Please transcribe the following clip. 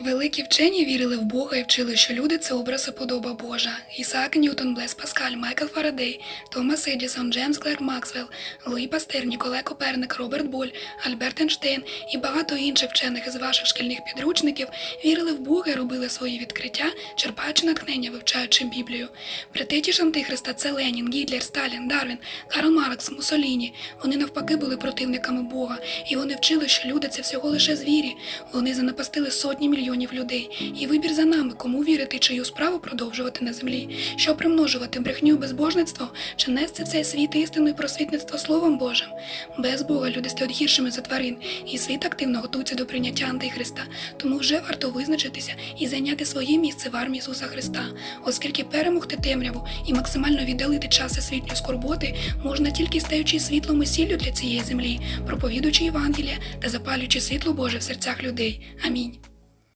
Великі вчені вірили в Бога і вчили, що люди це образ і подоба Божа. Ісаак Ньютон, Блес Паскаль, Майкл Фарадей, Томас Едісон, Джеймс Клерк Максвелл, Луї Пастер, Ніколай Коперник, Роберт Боль, Альберт Ейнштейн і багато інших вчених із ваших шкільних підручників вірили в Бога і робили свої відкриття, черпаючи натхнення, вивчаючи Біблію. Ті Антихриста це Ленін, Гітлер, Сталін, Дарвін, Карл Маркс, Муссоліні. Вони навпаки були противниками Бога, і вони вчили, що люди це всього лише звірі. Вони занапастили сотні мільйонів людей. І вибір за нами, кому вірити, чию справу продовжувати на землі, що примножувати брехню безбожництво, чи нести в цей світ істину і просвітництво Словом Божим. Без Бога люди стають гіршими за тварин, і світ активно готується до прийняття Антихриста. Тому вже варто визначитися і зайняти своє місце в армії Ісуса Христа, оскільки перемогти темряву і максимально віддалити час всесвітньої скорботи можна тільки стаючи світлом і сіллю для цієї землі, проповідуючи Євангелія та запалюючи світло Боже в серцях людей. Амінь.